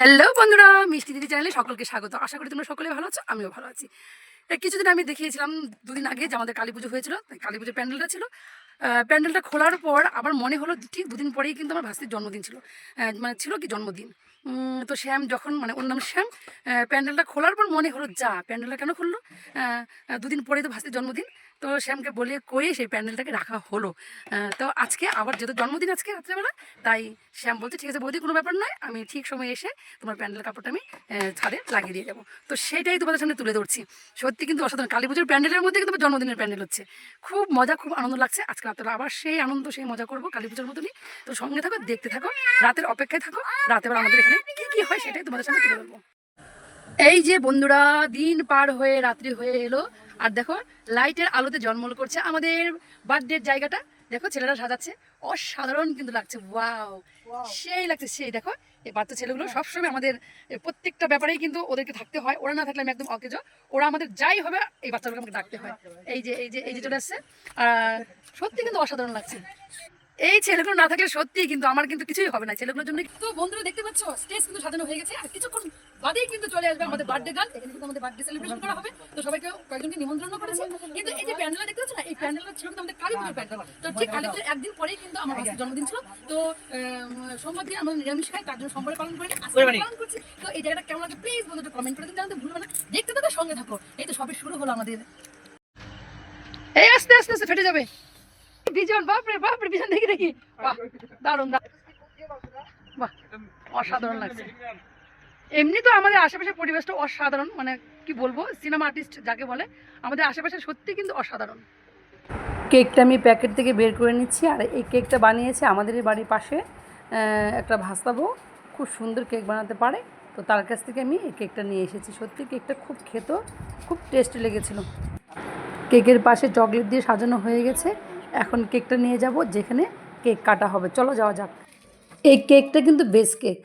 Hello বন্ধুরা, মিষ্টি দিদি চ্যানেলে সকলকে স্বাগত। আশা করি তোমরা সকলে ভালো আছো, আমিও ভালো আছি। কিছুদিন আমি দেখিয়েছিলাম দুদিন আগে যে আমাদের কালী পুজো হয়েছিল, তাই কালী পুজোর প্যান্ডেলটা ছিল। প্যান্ডেলটা খোলার পর আবার মনে হলো ঠিক দুদিন পরেই কিন্তু আমার ভাস্তির জন্মদিন ছিল। মানে ছিল কি জন্মদিন? তো শ্যাম যখন মানে ওর নাম শ্যাম প্যান্ডেলটা খোলার পর মনে হলো, যা, প্যান্ডেলটা কেন খুললো? দুদিন পরেই তো ভাস্তির জন্মদিন, তো শ্যামকে বলে কয়ে সেই প্যান্ডেলটাকে রাখা হলো। তো আজকে আবার যেহেতু জন্মদিন আজকে রাত্রেবেলা, তাই শ্যাম বলছে, ঠিক আছে বৌদি, কোনো ব্যাপার নয়, আমি ঠিক সময় এসে তোমার প্যান্ডেল কাপড়টা আমি ছাদে লাগিয়ে দিয়ে যাব। তো সেটাই তোমাদের সামনে তুলে ধরছি। সত্যি কিন্তু অসাধারণ। কালী পুজোর প্যান্ডেলের মধ্যে কিন্তু জন্মদিনের প্যান্ডেল হচ্ছে। খুব মজা, খুব আনন্দ লাগছে। আজকে রাত্রে আবার সেই আনন্দ, সেই মজা করব কালী পুজোর মতনই। তো সঙ্গে থাকো, দেখতে থাকো, রাতের অপেক্ষায় থাকো, রাতের বেলা আমাদের এখানে কী কী হয় সেটাই তোমাদের সামনে তুলে ধরবো এই যে বন্ধুরা দিন পার হয়ে রাত্রি হয়ে এলো আর দেখো লাইটের আলোতে জন্মল করছে আমাদের বার্থডের জায়গাটা। দেখো ছেলেরা সাজাচ্ছে অসাধারণ কিন্তু লাগছে ওয়াও। সেই লাগছে সেই দেখো এই বাচ্চা ছেলেগুলো সবসময় আমাদের প্রত্যেকটা ব্যাপারেই কিন্তু ওদেরকে থাকতে হয় ওরা না থাকলে আমি একদম অকেজ। ওরা আমাদের যাই হবে এই বাচ্চাগুলোকে আমাকে ডাকতে হয়। এই যে এই যে এই যে চলে আসছে। আর সত্যি কিন্তু অসাধারণ লাগছে। এই ছেলেগুলো না থাকলে সত্যি কিন্তু আমার কিন্তু কিছুই হবে না। ছেলেগুলোর জন্য তো বন্ধুরা দেখতে পাচ্ছ স্টেজ কিন্তু সাজানো হয়ে গেছে। আর কিছুক্ষণ বাদেই কিন্তু চলে আসবে আমাদের বার্থডে গান এখানে কিন্তু আমাদের বার্থডে সেলিব্রেশন করা হবে। তো সবাইকে কয়েকজনকে নিমন্ত্রণ করেছে। কিন্তু এই যে প্যান্ডেলটা দেখতে পাচ্ছ না এই প্যান্ডেলটা ছিল কিন্তু আমাদের কালী পুজোর প্যান্ডেল। তো ঠিক কালী পুজোর একদিন পরেই কিন্তু আমার বাচ্চার জন্মদিন ছিল। তো সোমবার দিন আমরা নিরামিষ খাই তার জন্য সোমবার পালন করি আজকে পালন করছি। তো এই জায়গাটা কেমন লাগে প্লিজ বন্ধুটা কমেন্ট করে দিন জানতে ভুলবে না। দেখতে থাকো সঙ্গে থাকো। এই তো সবে শুরু হলো আমাদের। এই আস্তে আস্তে আস্তে ফেটে যাবে। বিজন, বাপরে বাপরে, বিজন, দেখি দেখি। বাহ বাহ, অসাধারণ লাগছে। এমনি তো আমাদের আশেপাশের পরিবেশটা অসাধারণ মানে কি বলব সিনেমা আর্টিস্ট যাকে বলে, আমাদের আশেপাশে সত্যি কিন্তু অসাধারণ। কেকটা আমি প্যাকেট থেকে বের করে নিচ্ছি, আর এই কেকটা বানিয়েছে আমাদের বাড়ির পাশে একটা ভাস্তাবো। খুব সুন্দর কেক বানাতে পারে, তো তার কাছ থেকে আমি এই কেকটা নিয়ে এসেছি। সত্যি কেকটা খুব খেত খুব টেস্টি লেগেছিল। কেকের পাশে চকলেট দিয়ে সাজানো হয়ে গেছে। এখন কেকটা নিয়ে যাব, যেখানে কেক কাটা হবে। চলো যাওয়া যাক। এই কেকটা কিন্তু বেস কেক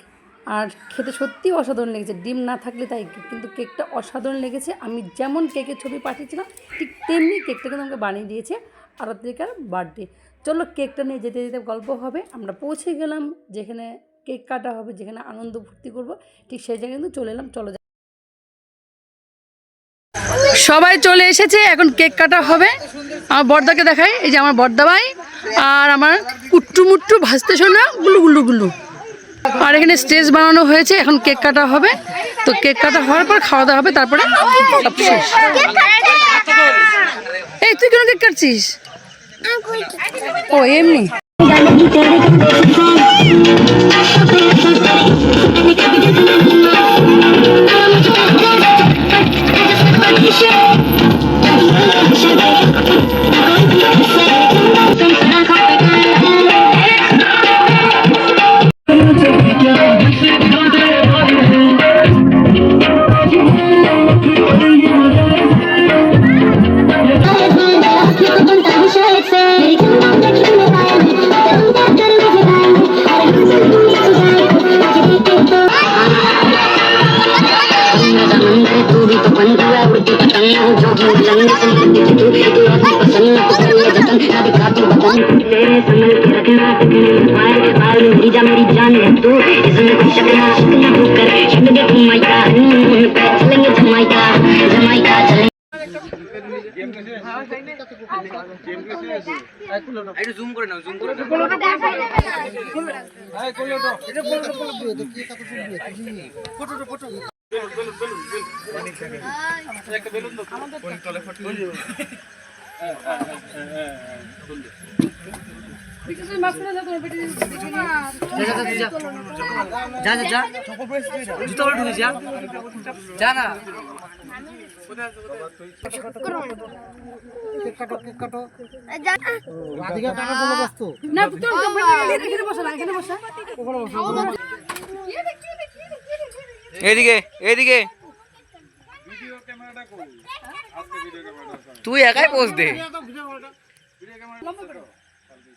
আর খেতে সত্যি অসাধারণ লেগেছে। ডিম না থাকলে তাই কিন্তু কেকটা অসাধারণ লেগেছে। আমি যেমন কেকের ছবি পাঠিয়েছিলাম, ঠিক তেমনি কেকটা কিন্তু আমাকে বানিয়ে দিয়েছে আরাত্রিকার বার্থডে চলো কেকটা নিয়ে যেতে যেতে গল্প হবে। আমরা পৌঁছে গেলাম যেখানে কেক কাটা হবে, যেখানে আনন্দ ফুর্তি করব, ঠিক সেই জায়গায় কিন্তু চলে এলাম। চলো সবাই চলে এসেছে, এখন কেক কাটা হবে। আমার বর্দাকে দেখাই, এই যে আমার বর্দা ভাই আর আমার কুট্টু মুট্টু ভাজতে শোনা, গুলু গুলু গুলু। আর এখানে স্টেজ বানানো হয়েছে, এখন কেক কাটা হবে। তো কেক কাটা হওয়ার পর খাওয়া দাওয়া হবে, তারপরে এই, তুই কেন কেক কাটছিস? ও, এমনি। बतन तेरे संग के रखना तकने आए आए मेरी जा मेरी जान है तू इसमें कुछ शक ना शक ना हो कर शक दे तुम माइका हम्म, पे चलेंगे जमाइका जमाइका चलेंगे একটু জুম করে নাও জুম করে নাও যা যা যা জুতো পরে ঢুকে যা যা না না তোর এখানে বসা না এখানে বসা এদিকে এদিকে। তুই একাই পোজ দে। লম্বা করে ছবি, লম্বা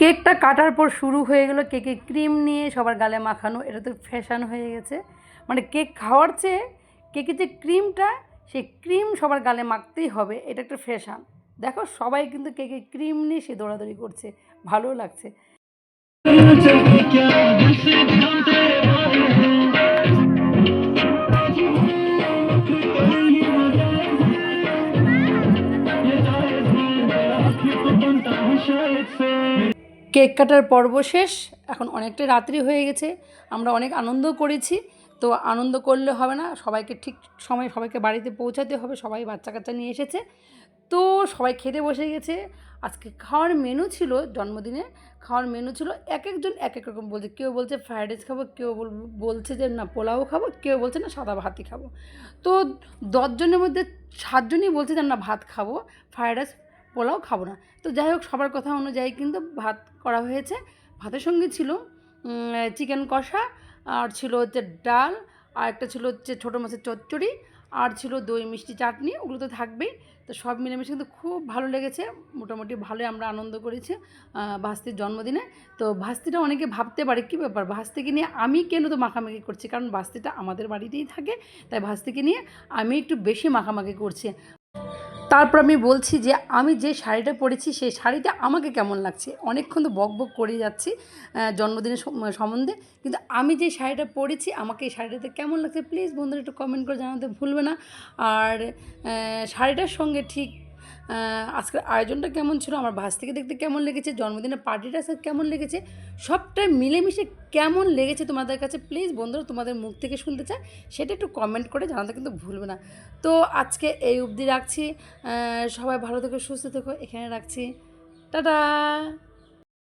কেকটা কাটার পর শুরু হয়ে গেল কেকে ক্রিম নিয়ে সবার গালে মাখানো, এটা তো ফ্যাশন হয়ে গেছে। মানে কেক খাওয়ার চেয়ে কেকের যে ক্রিমটা, সেই ক্রিম সবার গালে মাখতেই হবে, এটা একটা ফ্যাশন। দেখো সবাই কিন্তু কেকে ক্রিম নিয়ে সে দৌড়াদৌড়ি করছে ভালো লাগছে। কেক কাটার পর্ব শেষ, এখন অনেকটা রাত্রি হয়ে গেছে, আমরা অনেক আনন্দ করেছি, তো আনন্দ করলে হবে না, সবাইকে ঠিক সময় সবাইকে বাড়িতে পৌঁছাতে হবে, সবাই বাচ্চা কাচ্চা নিয়ে এসেছে। তো সবাই খেতে বসে গেছে। আজকে খাওয়ার মেনু ছিল জন্মদিনে, খাওয়ার মেনু ছিল এক একজন এক এক রকম বলছে। কেউ বলছে ফ্রাইড রাইস খাব, কেউ বল- বলছে যে না, পোলাও খাব, কেউ বলছে না, সাদা ভাতই খাব। তো দশজনের মধ্যে সাতজনই বলছে যে না, ভাত খাব ফ্রাইড রাইস পোলাও খাব না। তো যাই হোক, সবার কথা অনুযায়ী কিন্তু ভাত করা হয়েছে। ভাতের সঙ্গে ছিল চিকেন কষা, আর ছিল হচ্ছে ডাল, আর একটা ছিল হচ্ছে ছোটো মাছের চচ্চড়ি আর ছিল দই, মিষ্টি চাটনি, ওগুলো তো থাকবেই। তো সব মিলেমিশে কিন্তু খুব ভালো লেগেছে, মোটামুটি ভালোই আমরা আনন্দ করেছি ভাস্তির জন্মদিনে। তো ভাস্তিটা অনেকে ভাবতে পারে, কী ব্যাপার? ভাস্তিকে নিয়ে আমি কেন তো মাখামাখি করছি? কারণ ভাস্তিটা আমাদের বাড়িতেই থাকে, তাই ভাস্তিকে নিয়ে আমি একটু বেশি মাখামাখি করছি। তারপর আমি বলছি যে, আমি যে শাড়িটা পরেছি, সেই শাড়িটা আমাকে কেমন লাগছে? অনেকক্ষণ তো বক বক করে যাচ্ছি জন্মদিনের সম্বন্ধে। কিন্তু আমি যে শাড়িটা পরেছি, আমাকে এই শাড়িটাতে কেমন লাগছে? প্লিজ বন্ধুরা একটু কমেন্ট করে জানাতে ভুলবে না। আর শাড়িটার সঙ্গে ঠিক আজকের আয়োজনটা কেমন ছিল, আমার ভাস থেকে দেখতে কেমন লেগেছে, জন্মদিনের পার্টিটা স্যার কেমন লেগেছে, সবটাই মিলেমিশে কেমন লেগেছে তোমাদের কাছে প্লিজ বন্ধুরা তোমাদের মুখ থেকে শুনতে চায়, সেটা একটু কমেন্ট করে জানাতে কিন্তু ভুলবে না। তো আজকে এই অবধি রাখছি সবাই ভালো থেকো, সুস্থ থেকো, এখানে রাখছি, টাটা!